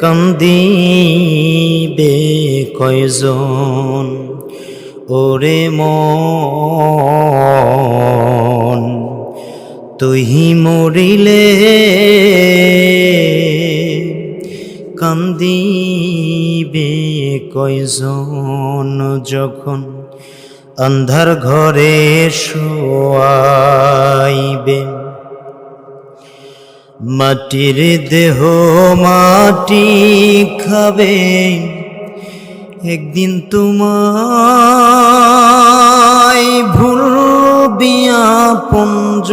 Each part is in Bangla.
কান্দিবে কয়জন ওরে মন তুহি মরিলে কান্দিবে কয়জন যখন অন্ধার ঘরে শোয়াইবে। মাটির দেহ মাটি খাবে। একদিন তোমায় ভুলবিয়া পুঞ্জ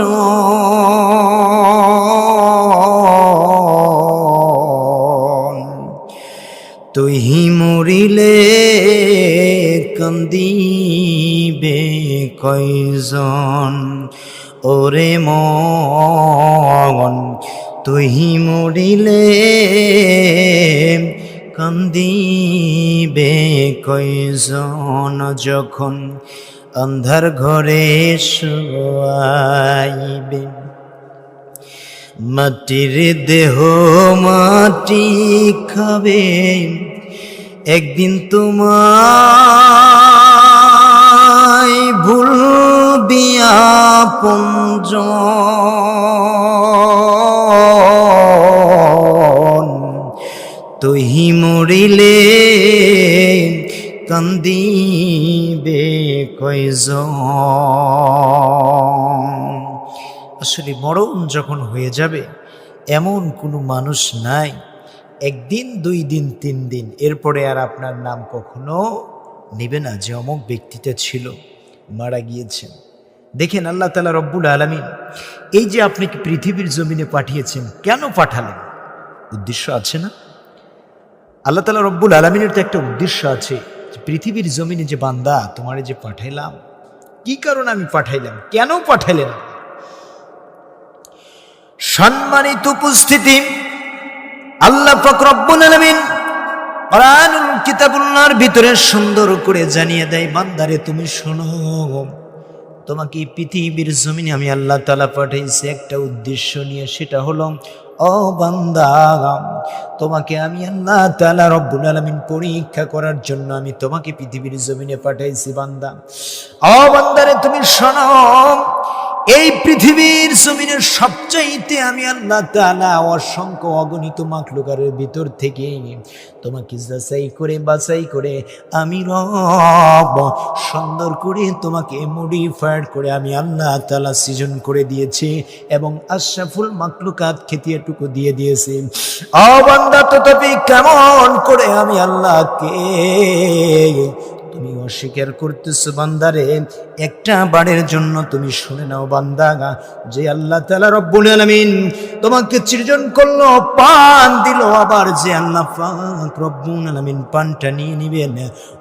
তুহি মরিলে কান্দিবে কয়জন? ওরে মন তুহি মরিলে কান্দিবে কয়জন যখন অন্ধার ঘরে শোয়াইবে? মাটির দেহ মাটি খাবে, একদিন ভুল বিয়া পুঞ্জ তুহি মরিলে কান্দিবে কয়জন? আসলে মরণ যখন হয়ে যাবে, এমন কোনো মানুষ নাই। একদিন, দুই দিন, তিন দিন, এরপরে আর আপনার নাম কখনো নেবে না। যে অমুক ব্যক্তিতে ছিল, মারা গিয়েছেন। দেখেন আল্লাহ তালা রব্বুল আলমিন, এই যে আপনাকে পৃথিবীর জমিনে পাঠিয়েছেন, কেন পাঠালেন? উদ্দেশ্য আছে না? আল্লাহ তালা রব্বুল আলমিনের তো একটা উদ্দেশ্য আছে পৃথিবীর জমিনে যে বান্দা তোমারে যে পাঠাইলাম, কি কারণে আমি পাঠাইলাম? কেন পাঠাইলেন? সম্মানিত উপস্থিতি, আল্লাহ পাক রব্বুল আলামিন কোরআনুল ভিতরে সুন্দর করে জানিয়ে দেয়, বান্দারে তুমি শোনো। তোমাকে পৃথিবীর জমিনে আমি আল্লাহ তালা পাঠাইছি একটা উদ্দেশ্য নিয়ে, সেটা হলো, ও বান্দা, তোমাকে আমি আল্লাহ তালা রব্বুল আলমিন পরীক্ষা করার জন্য আমি তোমাকে পৃথিবীর জমিনে পাঠাইছি, বান্দা। ও বান্দারে, তুমি শোনো এই পৃথিবীর জমিনের সবচাইতে আমি আল্লাহ তালা অসংখ্য অগণিত মাকলুকারের ভিতর থেকে তোমাকে যাচাই করে, বাছাই করে আমি রব সুন্দর করে তোমাকে মডিফাইড করে আমি আল্লাহ তালা সৃজন করে দিয়েছি এবং আশরাফুল মাকলুকাত খেতিয়েটুকু দিয়ে দিয়েছি। অবান্দা তো তবে কেমন করে আমি আল্লাহকে তুমি অস্বীকার করতেছো বান্দারে, একটা বারের জন্য তুমি শুনে নাও বান্দা, যে আল্লাহ তালা রব্বুল আলমিন তোমাকে সৃজন করল, পান দিল, আবার যে আল্লাহ পাক রব্বুল আলমিন পানটা নিয়ে নিবেন।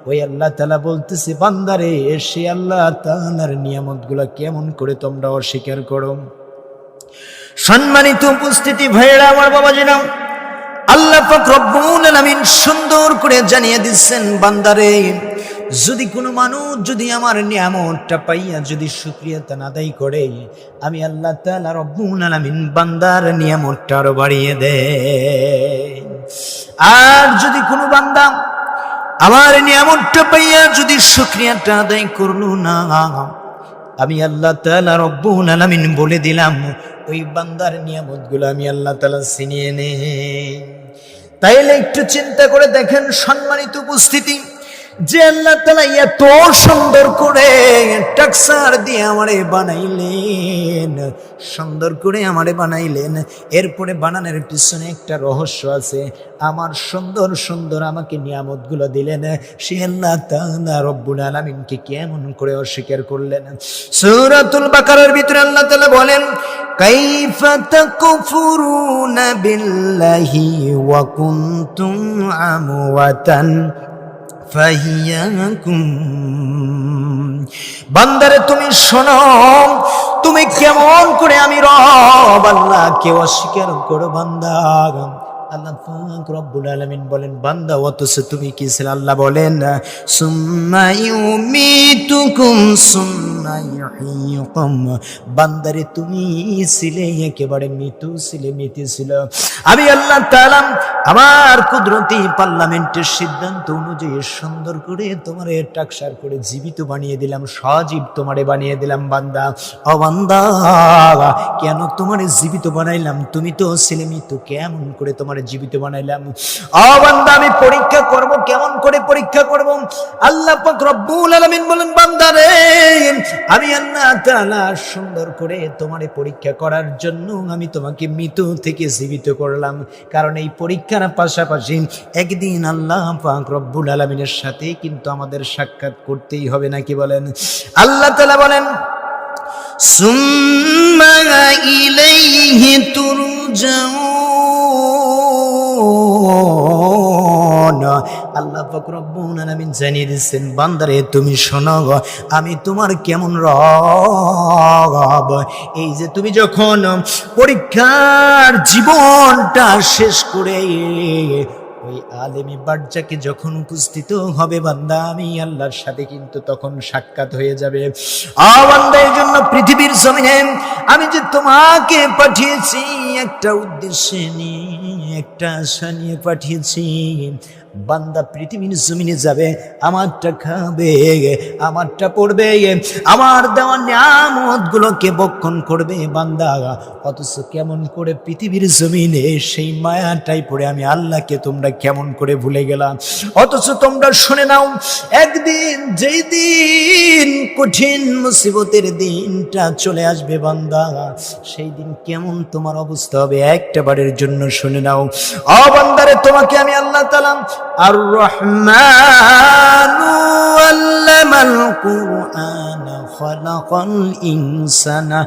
ওই আল্লাহ তালা বলতেছে, বান্দারে, সে আল্লাহ তালার নিয়ামত কেমন করে তোমরা অস্বীকার করো? সম্মানিত উপস্থিতি ভাইয়েরা, আমার বাবা জানাও আল্লাহ পাক রব্বুল আলামিন সুন্দর করে জানিয়ে দিচ্ছেন, বান্দারে যদি কোনো মানুষ যদি আমার নিয়ামতটা পাইয়া যদি শুক্রিয়াতা আদায় করে, আমি আল্লাহ তাআলা রব্বুল আলামিন বান্দার নিয়ামতটা আরও বাড়িয়ে দে আর যদি কোনো বান্দা আমার নিয়ামতটা পাইয়া যদি শুক্রিয়াটা আদায় করল না, আমি আল্লাহ তাআলা রব্বুল আলামিন বলে দিলাম, ওই বান্দার নিয়ামতগুলো আমি আল্লাহ তালা ছিনিয়ে নে তাইলে একটু চিন্তা করে দেখেন সম্মানিত উপস্থিতি। যে আল্লাহ তালা এত সুন্দর করে টাকসার দিয়ে আমারে বানাইলেন, সুন্দর করে আমারে বানাইলেন। এরপরে বানানোর পিছনে একটা রহস্য আছে। আমার সুন্দর সুন্দর আমাকে নিয়ামতগুলো দিলেন। সে আল্লাহ তাআলা রব্বুল আলামিনকে কেমন করে অস্বীকার করলেন? সূরাতুল বাকারের ভিতরে আল্লাহ তাআলা বলেন বিল্লাহি ওয়া কুনতুম আমওয়াতান ফাহিয়াকুম বান্দারে, তুমি শোনো, তুমি কেমন করে আমি রব আল্লাহ কেউ অস্বীকার করো বান্দা। আল্লাহ পাক রব্বুল আলামিন বলেন, বান্দা সে তুমি কি ছিল? আল্লাহ বলেন, সুম্মা ইউমিতুকুম সুম্মা বান্দারে, তুমি ছিলে একেবারে মৃত্যু ছিলে, মৃত্যু ছিল। আমি আল্লাহ তাআলা আমার কুদরতি পার্লামেন্টের সিদ্ধান্ত অনুযায়ী সুন্দর করে তোমারে টাকসার করে জীবিত বানিয়ে দিলাম, সজীব তোমারে বানিয়ে দিলাম, বান্দা। ও বান্দা, কেন তোমারে জীবিত বানাইলাম? তুমি তো ছেলে মৃত্যু, কেমন করে তোমার জীবিত বানাইলাম? অবান্দা আমি পরীক্ষা করব, কেমন করে পরীক্ষা করব? আল্লাহ পাক রব্বুল আলামিন বলেন, বান্দা আমি আল্লাহ তাআলা সুন্দর করে তোমারে পরীক্ষা করার জন্য আমি তোমাকে মৃত্যু থেকে জীবিত করলাম। কারণ এই পরীক্ষার পাশাপাশি একদিন আল্লাহ পাক রব্বুল আলামিনের সাথে কিন্তু আমাদের সাক্ষাৎ করতেই হবে, নাকি বলেন? আল্লাহ তাআলা বলেন, সুম্মা ইলাইহি আল্লাহ পাক রব্বুল জানিয়ে দিচ্ছেন বান্দারে তুমি শোনো আমি তোমার কেমন রব? এই যে তুমি যখন পরীক্ষার জীবনটা শেষ করে ওই আলেমি বার্জাকে যখন উপস্থিত হবে, বান্দা, আমি আল্লাহর সাথে কিন্তু তখন সাক্ষাৎ হয়ে যাবে। বান্দা, এই জন্য পৃথিবীর জমিনে আমি যে তোমাকে পাঠিয়েছি, একটা উদ্দেশ্যে নিয়ে, একটা আশা নিয়ে পাঠিয়েছি বান্দা পৃথিবীর জমিনে যাবে, আমারটা খাবে, আমারটা পড়বে, আমার দেওয়া নিয়ামত গুলোকে বক্ষণ করবে বান্দা। অথচ কেমন করে পৃথিবীর জমিনে সেই মায়াটাই পড়ে, আমি আল্লাহকে তোমরা কেমন করে ভুলে গেলাম। অথচ তোমরা শুনে নাও, একদিন যেই দিন কঠিন মুসিবতের দিনটা চলে আসবে বান্দা, সেই দিন কেমন তোমার অবস্থা হবে, একটা বারের জন্য শুনে নাও। অবান্দারে তোমাকে আমি আল্লাহ তালাম আর রহমান আল্লামাল কুরআন খলাকাল ইনসানা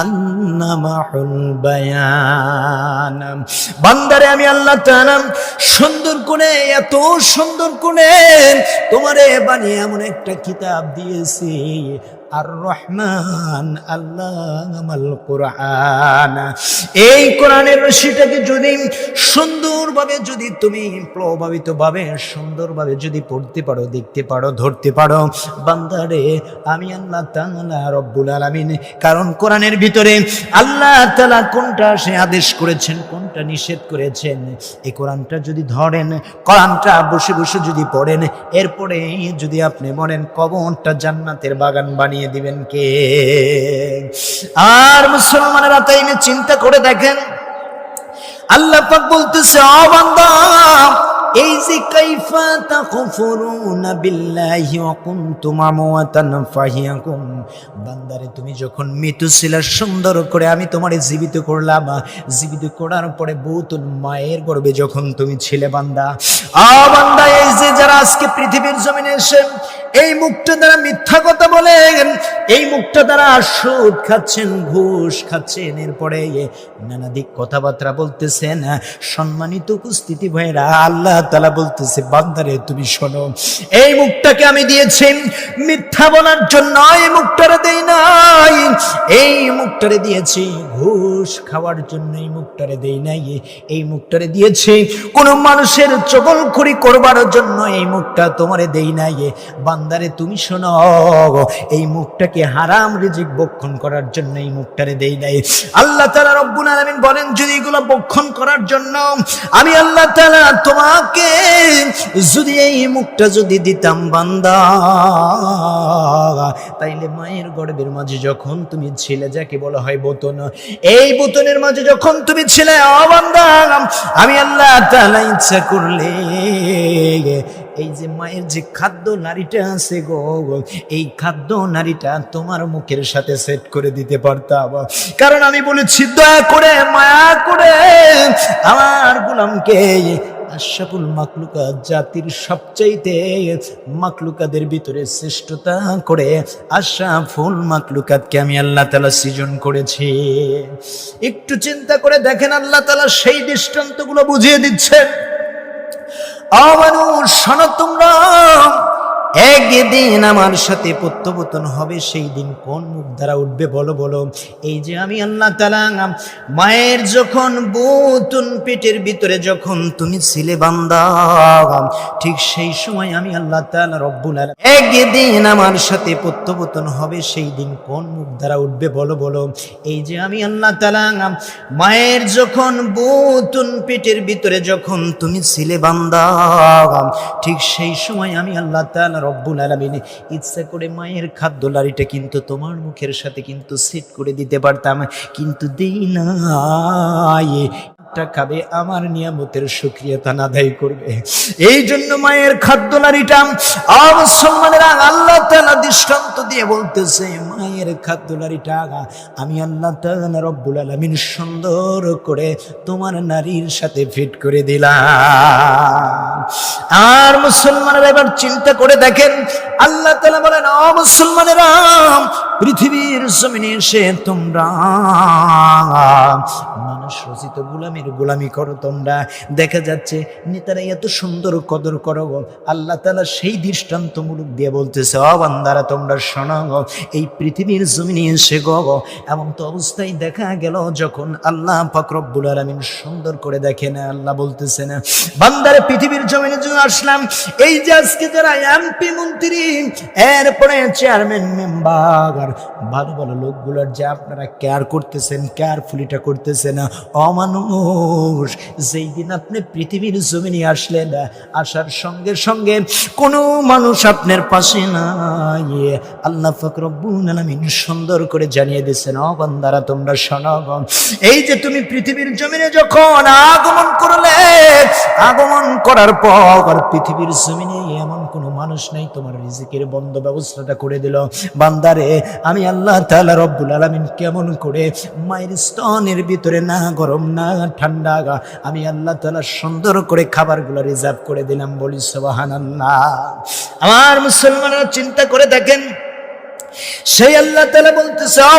আল্লামাহুল বায়ান বান্দারে, আমি আল্লাহ তাআলা সুন্দর করে, এত সুন্দর করে তোমারে বানিয়ে এমন একটা কিতাব দিয়েছি। আর রহমান আল্লাহ কোরআন। এই কোরআনের রশিটাকে যদি সুন্দরভাবে যদি তুমি প্রভাবিত ভাবে সুন্দরভাবে যদি পড়তে পারো, দেখতে পারো, ধরতে পারো, বান্দারে, আমি আল্লাহ তাআলা রব্বুল আলামিন, কারণ কোরআনের ভিতরে আল্লাহ তালা কোনটা সে আদেশ করেছেন, কোনটা নিষেধ করেছেন, এই কোরআনটা যদি ধরেন, কোরআনটা বসে বসে যদি পড়েন, এরপরে যদি আপনি বলেন কবরটা জান্নাতের বাগান বানিয়ে দিবেন কে? আর মুসলমানেরা তাই নিয়ে চিন্তা করে দেখেন। আল্লাহ পাক বলতেছে অ বান্দা, এই যে কাইফা তাকফুরুনা বিল্লাহি ওয়া কুনতুম আমওয়াতান ফাহিয়াকুম, বান্দারে তুমি যখন মৃত্যু ছিলে সুন্দর করে আমি তোমারে জীবিত করলাম, জীবিত করার পরে বহুতন মায়ের গর্ভে যখন তুমি ছিলে বান্দা আ বান্দা, এই যে যারা আজকে পৃথিবীর জমিনে এসে এই মুখটা দ্বারা মিথ্যা কথা বলেন, এই মুখটা দ্বারা সুদ খাচ্ছেন, ঘুষ খাচ্ছেন, এরপরে নানা দিক কথাবার্তা বলতেছেন। সম্মানিত উপস্থিতি ভাইরা আল্লাহ তালা বলতেছে, বান্দারে তুমি শোনো, এই মুখটাকে আমি দিয়েছি মিথ্যা বলার জন্য, এই মুখটারে দেই নাই, এই মুখটারে দিয়েছি ঘুষ খাওয়ার জন্য, এই মুখটারে দেই নাই, এই মুখটারে দিয়েছি কোন মানুষের চগলখড়ি করবার জন্য, এই মুখটা তোমারে দেই নাই। বান্দারে তুমি শোনো, এই মুখটাকে হারাম রিজিক বক্ষণ করার জন্য এই মুখটারে দেই নাই। আল্লাহ তালা রব্বুল আলামিন বলেন, যদি এগুলো বক্ষণ করার জন্য আমি আল্লাহ তালা তোমাকে যদি এই মুখটা যদি দিতাম বান্দা, তাইলে মায়ের গর্বের মাঝে যখন তুমি ছিলে, যাকে বলা হয় বোতন, এই বোতনের মাঝে যখন তুমি ছিলে অবান্দা আমি আল্লাহ তালা ইচ্ছা করলে এই যে মায়ের যে খাদ্য নারীটা আছে গো, এই খাদ্য নারীটা তোমার মুখের সাথে সেট করে দিতে পারতাম। কারণ আমি বলেছি, দয়া করে, মায়া করে, আমার গোলামকে আশরাফুল মাকলুকা জাতির সবচাইতে মাকলুকাদের ভিতরে শ্রেষ্ঠতা করে আশরাফুল মাকলুকাতকে আমি আল্লাহ তালা সৃজন করেছি। একটু চিন্তা করে দেখেন, আল্লাহ তালা সেই দৃষ্টান্তগুলো বুঝিয়ে দিচ্ছেন। অমানুষ শোনো তোমরা। একদিন আমার সাথে প্রত্যাবর্তন হবে, সেই দিন কোন মুখ দ্বারা উঠবে বলো বলো। এই যে আমি আল্লাহ তালা মায়ের যখন বুতুন পেটের ভিতরে যখন তুমি ছিলে বান্দা, ঠিক সেই সময় আমি আল্লাহ তালা রব্বুল আলামিন একদিন আমার সাথে প্রত্যাবর্তন হবে, সেই দিন কোন মুখ দ্বারা উঠবে বলো বলো। এই যে আমি আল্লাহ তালা মায়ের যখন বুতুন পেটের ভিতরে যখন তুমি ছিলে বান্দা, ঠিক সেই সময় আমি আল্লাহ তাআলা রব্বুল আলমিন ইচ্ছা করে মায়ের খাদ্য লাড়িটা কিন্তু তোমার মুখের সাথে কিন্তু সেট করে দিতে পারতাম, কিন্তু দেই না খাবে, আমার নিয়ামতের সুক্রিয়তা আদায় করবে। এই জন্য মায়ের খাদ্য নারীটা মুসলমানের আল্লাহ তাআলা দৃষ্টান্ত দিয়ে বলতেছে, মায়ের খাদ্য লাড়িটা আমি আল্লাহ তাআলা রব্বুল আলামিন সুন্দর করে তোমার নারীর সাথে ফিট করে দিলাম। আর মুসলমানেরা এবার চিন্তা করে দেখেন আল্লাহ তালা বলেন অ মুসলমানেরা, পৃথিবীর জমিনে এসে তোমরা মানুষ রচিত গোলামির গোলামি করো, তোমরা দেখা যাচ্ছে নেতারা এত সুন্দর কদর করো। আল্লাহ তালা সেই দৃষ্টান্তমূলক দিয়ে বলতেছে অ বান্দারা, তোমরা শোনো গো। এই পৃথিবীর জমিনে এসে গো গো। এমন তো অবস্থায় দেখা গেল যখন আল্লাহ ফকরব্বুল আলমিন সুন্দর করে দেখে না, আল্লাহ বলতেছে না, বান্দারে, পৃথিবীর জমিনে যখন আসলাম, এই যে আজকে যারা এমপি, মন্ত্রী এরপরে চেয়ারম্যান মেম্বার ভালো ভালো লোকগুলোর যে আপনারা কেয়ার করতেছেন কেয়ারফুলিটা করতেছেন। অমানুষ, যেই দিন আপনি পৃথিবীর জমিনে আসলেন, আসার সঙ্গে সঙ্গে কোনো মানুষ আপনার পাশে নাই। আল্লাহ ফকরব্বুল আলামিন সুন্দর করে জানিয়ে দিয়েছেন অ বান্দারা, তোমরা শোনো গো। এই যে তুমি পৃথিবীর জমিনে যখন আগমন করলে, আগমন করার পর পৃথিবীর জমিনে এমন কোনো মানুষ নাই, তোমার রিজিকের বন্ধ ব্যবস্থাটা করে দিল। বান্দারে, আমি আল্লাহ তালা রব্বুল আলামিন কেমন করে মায়ের স্তনের ভিতরে না গরম, না ঠান্ডা আমি আল্লাহ তাআলা সুন্দর করে খাবারগুলো রিজার্ভ করে দিলাম বলি সুবহানাল্লাহ। আমার মুসলমানরা চিন্তা করে দেখেন, সেই আল্লাহ তালা বলতেছে, "ও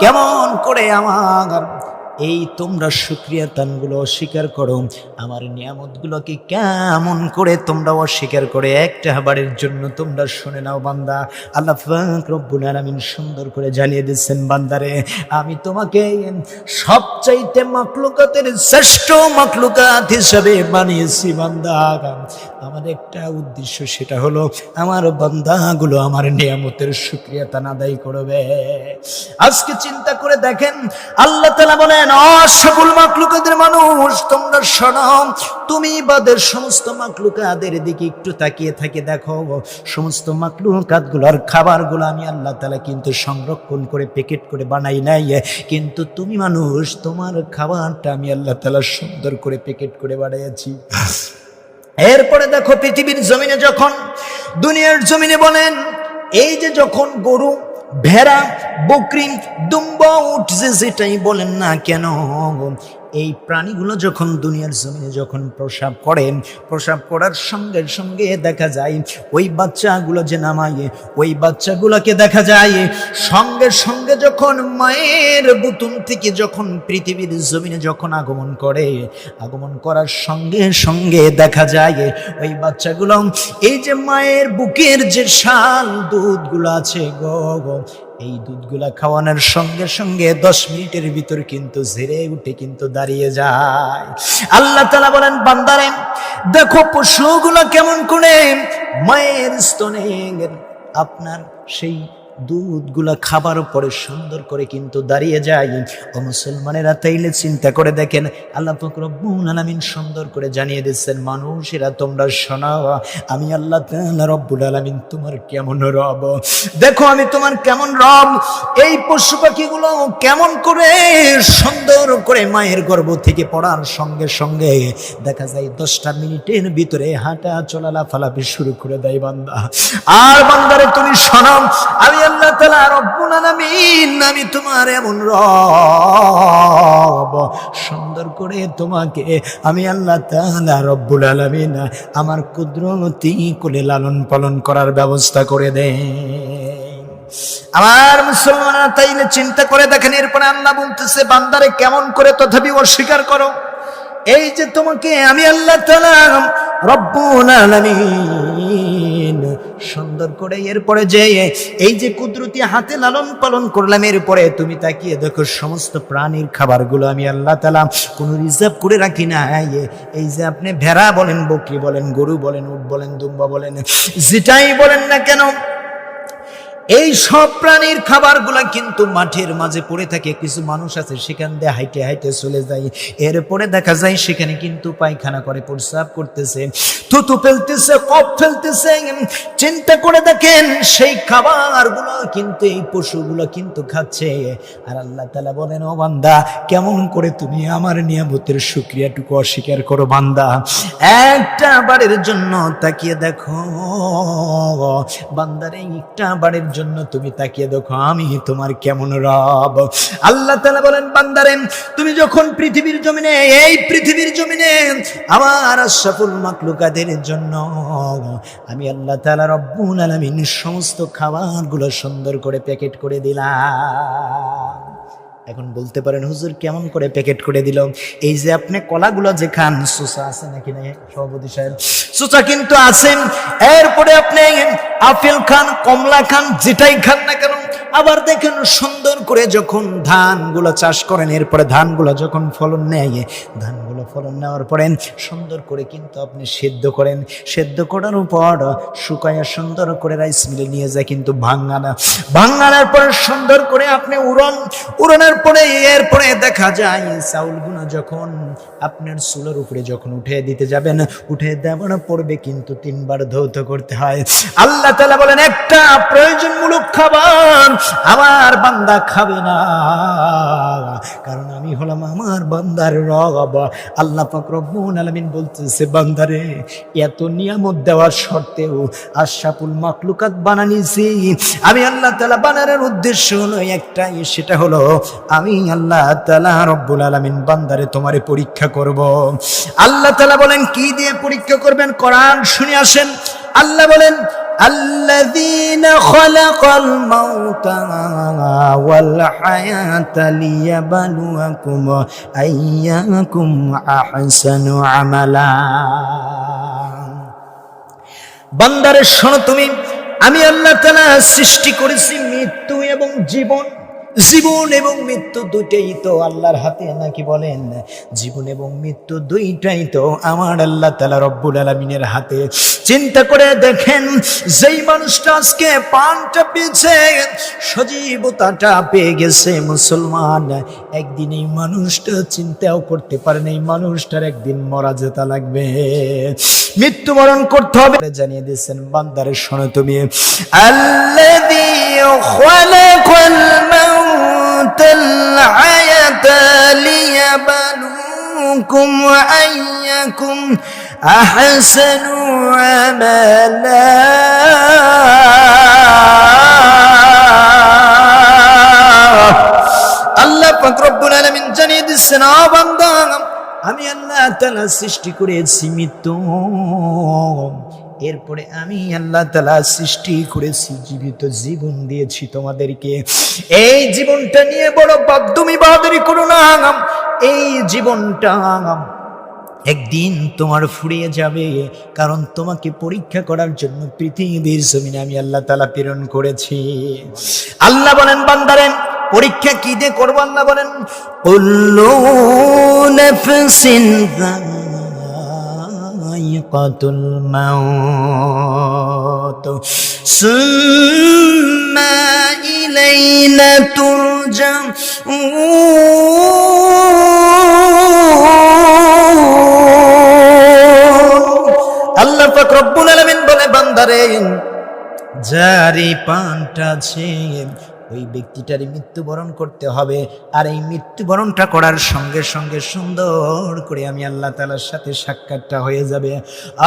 কেমন করে আমার এই তোমরা সুক্রিয়া তানগুলো অস্বীকার করো। আমার নিয়ামতগুলোকে কেমন করে তোমরা অস্বীকার করে একটা হাবারের জন্য তোমরা শুনে নাও বান্দা। আল্লাহ রব্বুল আলামিন সুন্দর করে জানিয়ে দিচ্ছেন বান্দারে। আমি তোমাকে সবচাইতে মাকলুকাতের শ্রেষ্ঠ মাকলুকাত হিসাবে বানিয়েছি বান্দা। আমার একটা উদ্দেশ্য সেটা হলো, আমার বান্দাগুলো আমার নিয়ামতের সুক্রিয়া তান আদায় করবে। আজকে চিন্তা করে দেখেন, আল্লাহ তালা বলেন "অ সকল মাকলুকাদের মানুষ, তোমরা শোনাও তুমি বাদের সমস্ত মাকলুকাদের দিকে একটু তাকিয়ে থাকে দেখো, সমস্ত মাকলুকাতগুলোর খাবারগুলো আমি আল্লাহ তালা কিন্তু সংরক্ষণ করে, প্যাকেট করে বানাই নাই। কিন্তু তুমি মানুষ, তোমার খাবারটা আমি আল্লাহ তালা সুন্দর করে প্যাকেট করে বানিয়েছি। এরপরে দেখো, পৃথিবীর জমিনে যখন, দুনিয়ার জমিনে বলেন, এই যে যখন গরু ভেড়া বকরিম দুম্বা উঠছে যেটাই বলেন না কেন এই প্রাণীগুলো যখন দুনিয়ার জমিনে যখন প্রসাব করেন প্রসাব করার সঙ্গে সঙ্গে দেখা যায় ওই বাচ্চাগুলো যে নামায়, ওই বাচ্চাগুলোকে দেখা যায় সঙ্গে সঙ্গে যখন মায়ের বুতুম থেকে যখন পৃথিবীর জমিনে যখন আগমন করে, আগমন করার সঙ্গে সঙ্গে দেখা যায় ওই বাচ্চাগুলো, এই যে মায়ের বুকের যে শাল দুধগুলো আছে গো এই দুধগুলা খাওয়ানোর সঙ্গে সঙ্গে দশ মিনিটের ভিতর কিন্তু ঝেড়ে উঠে কিন্তু দাঁড়িয়ে যায়। আল্লাহ তালা বলেন, বান্দারে, দেখো পশুগুলো কেমন করে মায়ের স্তনে আপনার সেই দুধগুলা খাবার পরে সুন্দর করে কিন্তু দাঁড়িয়ে যায়। ও মুসলমানেরা তাইলে চিন্তা করে দেখেন, আল্লাহ ফকরব্বুল আলামিন সুন্দর করে জানিয়ে দিচ্ছেন, মানুষেরা তোমরা শোনাও, আমি আল্লাহ রব্বুল আলামিন তোমার কেমন রব? দেখো, আমি তোমার কেমন রব? এই পশু পাখিগুলো কেমন করে সুন্দর করে মায়ের গর্ভ থেকে পড়ার সঙ্গে সঙ্গে দেখা যায়, দশটা মিনিটের ভিতরে হাঁটা চলা লাফালাফি শুরু করে দেয় বান্দা। আর বান্দারে তুমি শোনাও, আমি আল্লাহ আলামিন, আমি তোমার এমন রব সুন্দর করে তোমাকে আমি আল্লাহ তাআলা রব্বুল আমার কুদরতি কোলে লালন পালন করার ব্যবস্থা করে দেয় আমার মুসলমানরা তাইলে চিন্তা করে দেখেন, এরপরে আল্লাহ বলতেছে, বান্দারে কেমন করে তথাপি অস্বীকার করো? এই যে তোমাকে আমি আল্লাহ তালা রব্বুল আলামিন সুন্দর করে এরপরে যে, এই যে কুদরতি হাতে লালন পালন করলাম, এরপরে তুমি তাকিয়ে দেখো সমস্ত প্রাণীর খাবারগুলো আমি আল্লাহ তালা কোনো রিজার্ভ করে রাখি না। এই যে আপনি ভেড়া বলেন, বকরি বলেন, গরু বলেন, উট বলেন, দুম্বা বলেন, যেটাই বলেন না কেন এই সব প্রাণীর খাবারগুলা কিন্তু মাঠের মাঝে পড়ে থাকে। কিছু মানুষ আছে, সেখান দিয়ে হাইটে হাইটে চলে যায়। এরপরে দেখা যায় সেখানে কিন্তু পায়খানা করে, প্রস্রাব করতেছে। থুতু ফেলতেছে কপ ফেলতেছে। চিন্তা করে দেখেন, সেই খাবারগুলো কিন্তু, এই পশুগুলো কিন্তু খাচ্ছে। আর আল্লাহ তালা বলেন, ও বান্দা, কেমন করে তুমি আমার নিয়ামতের শুক্রিয়াটুকু অস্বীকার করো বান্দা? একটা বাড়ির জন্য তাকিয়ে দেখো, বান্দার একটা বাড়ির জন্য তুমি তাকিয়ে দেখো, আমি তোমার কেমন রব? আল্লাহ তালা বলেন, বান্দারে, তুমি যখন পৃথিবীর জমিনে, এই পৃথিবীর জমিনে আমার সফল মাকলুকাদের জন্য আমি আল্লাহ তালা রব্বুল আলমিন সমস্ত খাবারগুলো সুন্দর করে প্যাকেট করে দিলাম। এখন বলতে পারেন, হুজুর, কেমন করে প্যাকেট করে দিল? এই যে আপনি কলাগুলো যে খান সুসা আছে নাকি না সভাপতি সাহেব সুসা কিন্তু আছেন। এরপরে আপনি আপেল খান, কমলা খান, যেটাই খান না কেন আবার দেখেন সুন্দর করে যখন ধানগুলো চাষ করেন, এরপরে ধানগুলো যখন ফলন নেয়, ধানগুলো ফলন নেওয়ার পরে সুন্দর করে কিন্তু আপনি সেদ্ধ করেন। সেদ্ধ করার পর শুকাইয়া সুন্দর করে রাইস মিলে নিয়ে যায় কিন্তু ভাঙ্গানা। ভাঙ্গানোর পর সুন্দর করে আপনি উড়ন উড়নের পরে, এরপরে দেখা যায় চাউলগুলো যখন আপনার চুলের উপরে যখন উঠে দিতে যাবেন উঠে দেওয়ার পড়বে কিন্তু তিনবার ধৌত করতে হয়। আল্লাহ তালা বলেন, একটা প্রয়োজনমূলক খাবার আমার বান্দা খাবে না। কারণ আমি হলাম আমার বান্দার রব। আল্লাহ পাক রব্বুল আলামিন বলতেছে, বান্দারে, এত নিয়ামত দেওয়ার সত্ত্বেও আশরাফুল মাকলুকাত বানানিছি। আমি আল্লাহ তালা বানানোর উদ্দেশ্য হলো একটাই, সেটা হলো আমি আল্লাহ তালা রব্বুল আলামিন বান্দারে তোমারে পরীক্ষা করব। আল্লাহ তালা বলেন, কি দিয়ে পরীক্ষা করবেন? কোরআন শুনে আসেন। আল্লাহ বলেন الذين خلق الموت والحياة ليبلوكم أيكم أحسن عملا বান্দারের শোনো তুমি আমি আল্লাহ তালা সৃষ্টি করেছি মৃত্যু এবং জীবন জীবন এবং মৃত্যু দুইটাই তো আল্লাহর হাতে, নাকি বলেন? জীবন এবং মৃত্যু দুইটাই তো আমার আল্লাহ তালা রব্বুল আলমিনের হাতে। চিন্তা করে দেখেন, যেই মানুষটা আজকে পানটা পেয়েছে, সজীবতাটা পেয়ে গেছে মুসলমান। একদিন এই মানুষটা চিন্তাও করতে পারেন এই মানুষটার একদিন মরা যেতা লাগবে। মৃত্যুবরণ করতে হবে। জানিয়ে দিয়েছেন বান্দারের শোনো তুমি। আল্লাযী মাউতাল হায়াতা লিয়াবলুকুম আইয়াকুম আহসানু আমালা আল্লাহ রব্বুল আলামিন জানিয়ে দিচ্ছেন বান্দা, আমি আল্লাহ তাআলা সৃষ্টি করেছি মৃত্যু। এরপরে আমি আল্লাহ তালা সৃষ্টি করেছি, জীবিত জীবন দিয়েছি তোমাদেরকে। এই জীবনটা নিয়ে বড় বাদ্যমি বাহাদুরি করো না এই জীবনটা একদিন তোমার ফুরিয়ে যাবে, কারণ তোমাকে পরীক্ষা করার জন্য পৃথিবীর জমিনে আমি আল্লাহ তালা প্রেরণ করেছি। আল্লাহ বলেন বান্দারেন পরীক্ষা কি দিয়ে করব? আল্লাহ বলেন যায়িকাতুল মাউত। সুম্মা ইলাইনা তুরজাউন। আল্লাহ পাক রব্বুল আলামিন বলে বান্দারে যারি পানটা আছে ওই ব্যক্তিটারই মৃত্যুবরণ করতে হবে। আর এই মৃত্যুবরণটা করার সঙ্গে সঙ্গে সুন্দর করে আমি আল্লাহ তালার সাথে সাক্ষাৎটা হয়ে যাবে।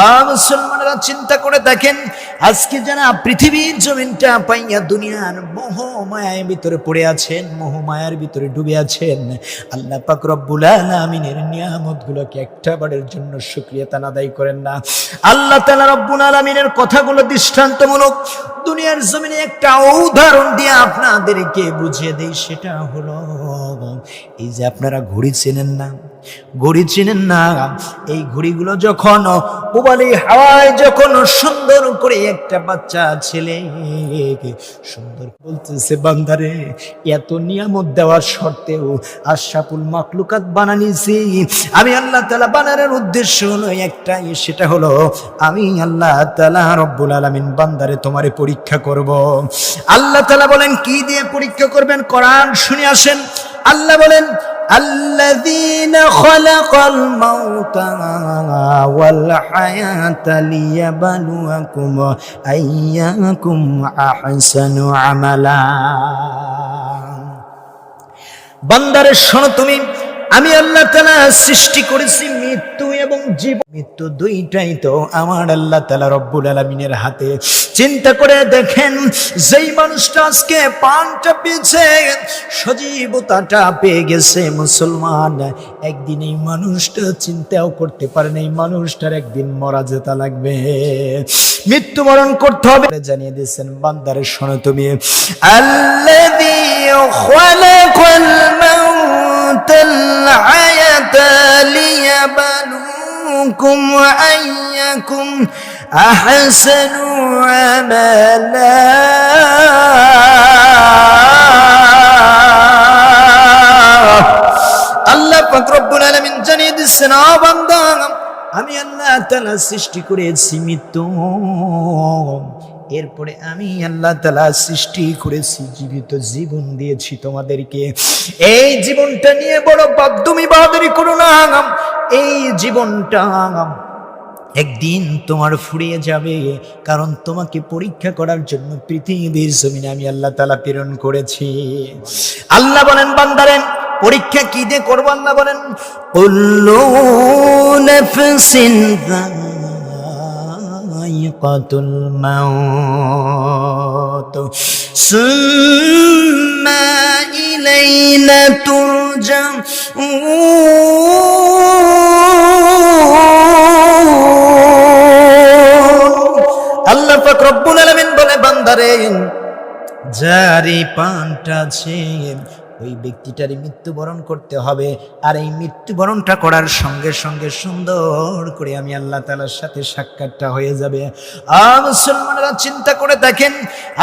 আর মুসলমানেরা চিন্তা করে দেখেন, আজকে যারা পৃথিবীর জমিনটা পাইয়া দুনিয়ার মোহমায়ের ভিতরে পড়ে আছেন মোহ মায়ার ভিতরে ডুবে আছেন, আল্লাহ পাক রব্বুল আলামিনের নিয়ামতগুলোকে একটা বারের জন্য শুক্রিয়া তান আদায় করেন না। আল্লাহ তাআলা রব্বুল আলামিনের কথাগুলো দৃষ্টান্তমূলক। দুনিয়ার জমিনে একটা উদাহরণ দিয়ে আপনাদেরকে বুঝিয়ে দেই সেটা হলো এই যে আপনারা ঘড়ি চেনেন না? ঘড়ি চিনেন না। এই ঘড়িগুলো যখন উবালি হাওয়ায় যখন সুন্দর করে একটা বাচ্চা ছেলে সুন্দর বলতেছে, বান্দারে, এত নিয়ামত দেওয়ার সত্ত্বেও আশাপুল মাকলুকাত বানানিছি। আমি আল্লাহ তালা বানানোর উদ্দেশ্য হলো একটাই, সেটা হলো আমি আল্লাহ তালা রব্বুল আলমিন বান্দারে তোমারে পরীক্ষা করব। আল্লাহ তালা বলেন, কি দিয়ে পরীক্ষা করবেন? কোরআন শুনে আসেন। আল্লাহ বলেন الذين خلق الموت والحياة ليبلوكم أيكم أحسن عملا বান্দারের শোনো তুমি আমি আল্লাহ তালা সৃষ্টি করেছি মৃত্যু এবং জীবন মৃত্যু দুইটাই তো আমার আল্লাহ তালা রব্বুল আলমিনের হাতে চিন্তা করে দেখেন, যেই মানুষটা আজকে পানটা পেয়েছে, সজীবতাটা পেয়ে গেছে মুসলমান। একদিন এই মানুষটা চিন্তাও করতে পারে না, এই মানুষটার একদিন মরা যেতা লাগবে। মৃত্যুবরণ করতে হবে। জানিয়ে দিয়েছেন বান্দারের শোনো তুমি। আল্লাযী আইয়াকুম আহসানু আমালা আল্লাহ রব্বুল আলামিন জানিয়ে দিচ্ছেন বান্দা, আমি আল্লাহ তাআলা সৃষ্টি করেছি মৃত্যু। এরপরে আমি আল্লাহ তালা সৃষ্টি করেছি, জীবিত জীবন দিয়েছি তোমাদেরকে। এই জীবনটা নিয়ে বড় বাদ্যমি বাহাদুরি করো না। এই জীবনটা একদিন তোমার ফুরিয়ে যাবে, কারণ তোমাকে পরীক্ষা করার জন্য পৃথিবীর জমিনে আমি আল্লাহ তালা প্রেরণ করেছি। আল্লাহ বলেন বান্দারেন পরীক্ষা কি দিয়ে করব আল্লাহ বলেন? কুল্লু নাফসিন যায়িকাতুল মাউত। পাক রব্বুল আলামিন বলে বান্দারে জারি পানটা আছে ওই ব্যক্তিটারই মৃত্যুবরণ করতে হবে। আর এই মৃত্যুবরণটা করার সঙ্গে সঙ্গে সুন্দর করে আমি আল্লাহ তালার সাথে সাক্ষাৎটা হয়ে যাবে। মুসলমানরা চিন্তা করে দেখেন,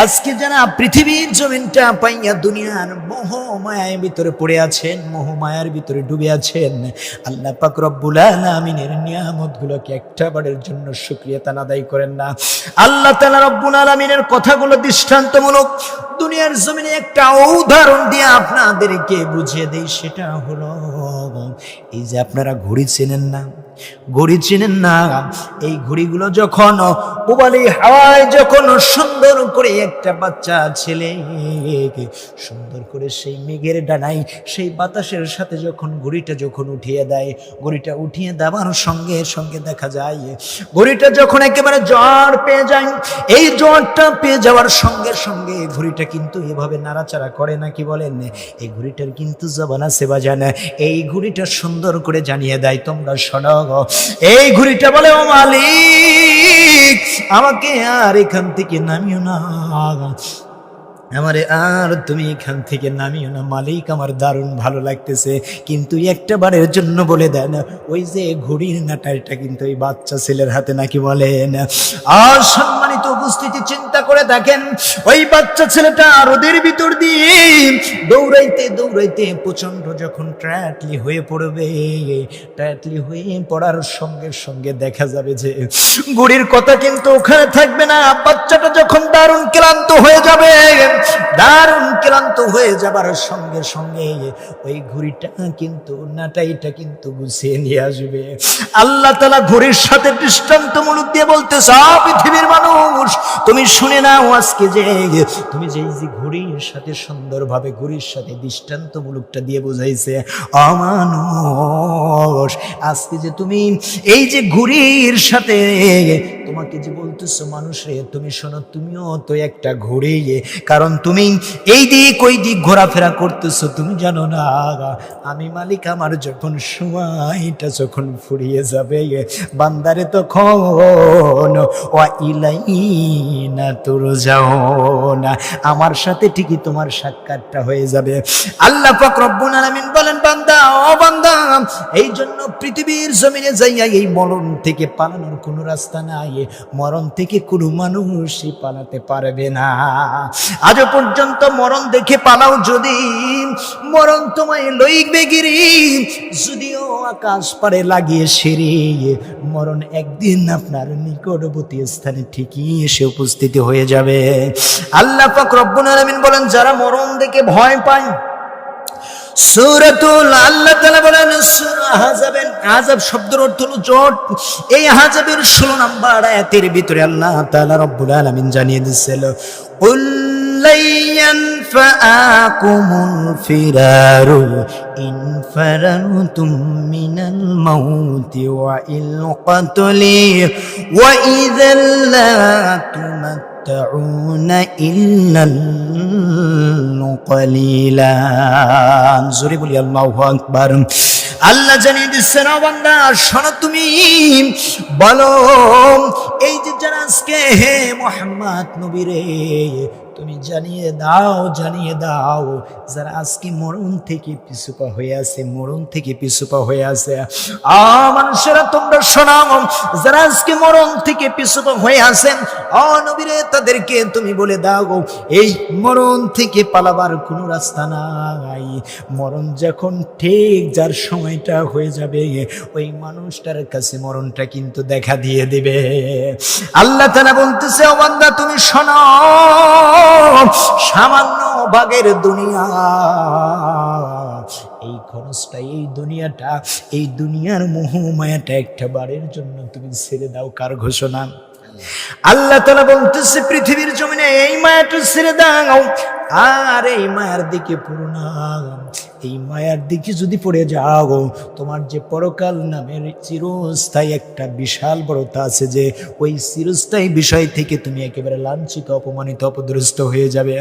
আজকে যারা পৃথিবীর জমিনটা পাইয়া দুনিয়ার মোহ মায়ের ভিতরে পড়ে আছেন মোহ মায়ার ভিতরে ডুবে আছেন। আল্লাহ পাক রব্বুল আলামিনের নিয়ামতগুলোকে একটা বারের জন্য শুক্রিয়া তান আদায় করেন না। আল্লাহ তাআলা রব্বুল আলামিনের কথাগুলো দৃষ্টান্তমূলক। দুনিয়ার জমিনে একটা উদাহরণ দিয়ে আপনাদেরকে বুঝিয়ে দেই সেটা হলো এই যে আপনারা ঘড়ি চেনেন না ঘড়ি চেনেন না। এই ঘড়িগুলো যখন উবালি হাওয়ায় যখন সুন্দর করে একটা বাচ্চা ছেলে সুন্দর করে সেই মেঘের ডানায়, সেই বাতাসের সাথে যখন ঘড়িটা যখন উঠিয়ে দেয়, ঘড়িটা উঠিয়ে দেওয়ার সঙ্গে সঙ্গে দেখা যায়, ঘড়িটা যখন একেবারে জ্বর পেয়ে যায়, এই জ্বরটা পেয়ে যাওয়ার সঙ্গে সঙ্গে এই ঘড়িটা কিন্তু এভাবে নাড়াচাড়া করে না, কি বলেন? এই ঘড়িটার কিন্তু জবান আছে বাজান। এই ঘড়িটা সুন্দর করে জানিয়ে দেয়, তোমরা শোনো এই ঘুড়িটা বলে, ও মালিক, আমাকে আর এখান থেকে নামিও না আমারে আর তুমি এখান থেকে নামিও না। মালিক, আমার দারুণ ভালো লাগতেছে। কিন্তু একটা বারের জন্য বলে দেন ওই যে ঘড়ির নাটাইটা কিন্তু ওই বাচ্চা ছেলের হাতে নাকি বলেন আর সম্মানিত উপস্থিতি চিন্তা করে দেখেন, ওই বাচ্চা ছেলেটা রোদের ভিতর দিয়ে দৌড়াইতে দৌড়াইতে প্রচণ্ড যখন ট্র্যাটলি হয়ে পড়বে, ট্র্যাটলি হয়ে পড়ার সঙ্গে সঙ্গে দেখা যাবে যে ঘড়ির কথা কিন্তু ওখানে থাকবে না। বাচ্চাটা যখন দারুণ ক্লান্ত হয়ে যাবে, দারুণ ক্লান্ত হয়ে যাবার সঙ্গে সঙ্গে ওই ঘুড়িটা কিন্তু, নাটাইটা কিন্তু গুছিয়ে নিয়ে আসবে। আল্লাহ তালা ঘড়ির সাথে দৃষ্টান্তমূলক দিয়ে বলতে সব পৃথিবীর মানুষ তুমি শুনে নাও আজকে যে তুমি যে যে ঘড়ির সাথে সুন্দরভাবে ঘড়ির সাথে দৃষ্টান্তমূলকটা দিয়ে বোঝাইছে, অমানুষ, আজকে যে তুমি এই যে ঘড়ির সাথে তোমাকে যে বলতেছো মানুষে তুমি শোনো, তুমিও তো একটা ঘড়ি, কারণ তুমি এই দিক ওই দিক ঘোরাফেরা করতেছো, তুমি জানো না, আমি মালিক আমার যখন সময়টা যখন ফুরিয়ে যাবে, বান্দারে তখন ও ইলাইনা তোর যাও না। আমার সাথে ঠিকই তোমার সাক্ষাৎটা হয়ে যাবে। আল্লাহ পাক রব্বুল আলামিন বলেন, বান্দা, ও বান্দা এই জন্য পৃথিবীর জমিনে যাইয়া এই মরণ থেকে পালানোর কোনো রাস্তা নাই। মরণ থেকে কোনো মানুষই পালাতে পারবে না। আজও পর্যন্ত মরণ দেখে পালাও যদি। মরণ তোমায় লইবে গিরি। যদিও আকাশ পারে লাগিয়ে সেরে, মরণ একদিন আপনার নিকটবর্তী স্থানে ঠিকই এসে উপস্থিত হয়ে যাবে। আল্লাহ পাক রব্বুল আলামিন বলেন, যারা মরণ দেখে ভয় পায়, সূরাতুল আল্লাহ তাআলা বলেন, সূরা আহজাবের আযাব শব্দের অর্থ হলো জট। এই আহজাবের 16 নাম্বার আয়াতের ভিতরে আল্লাহ তাআলা রব্বুল আলামিন জানিয়ে দিয়েছিল لن فآكم الفرار إن فررتم من الموت وإن القتل وإذا لا تمتعون إلا قليلا زرب الله أكبر. আল্লাহ জানিয়ে দিচ্ছেন বান্দা, শোনো তুমি। বলো, এই যে যারা আজকে, হে মোহাম্মদ নবীরে তুমি জানিয়ে দাও জানিয়ে দাও, যারা আজকে মরণ থেকে পিছুপা হয়ে আছে, মরণ থেকে পিছুপা হয়ে আছে। আ, মানুষেরা, তোমরা শোনাও যারা আজকে মরণ থেকে পিছুপা হয়ে আছেন অ নবীরে তাদেরকে তুমি বলে দাও, এই মরণ থেকে পালাবার কোনো রাস্তা নাই। মরণ যখন ঠিক, যার সময়টা হয়ে যাবে। ওই মানুষটার কাছে মরণটা কিন্তু দেখা দিয়ে দিবে। আল্লাহ তালা বলতেছে, ও বান্দা, তুমি শোনো, সামান্য ভাগের দুনিয়া। এই খরচটা, এই দুনিয়াটা, এই দুনিয়ার মোহমায়াটা একটা বারের জন্য তুমি ছেড়ে দাও, কার ঘোষণা? আল্লাহ তালা বলতেছে, পৃথিবীর জমিনে এই মায়াটা ছেড়ে দাও, আর এই মায়ার দিকে পুরো এই মায়ার দিকে যদি পড়ে যাও তোমার যে পরকাল নামের চিরস্থায়ী একটা বিশাল বড়তা আছে যে, ওই চিরস্থায়ী বিষয় থেকে তুমি একেবারে লাঞ্ছিত, অপমানিত অপদ্রস্ত হয়ে যাবে।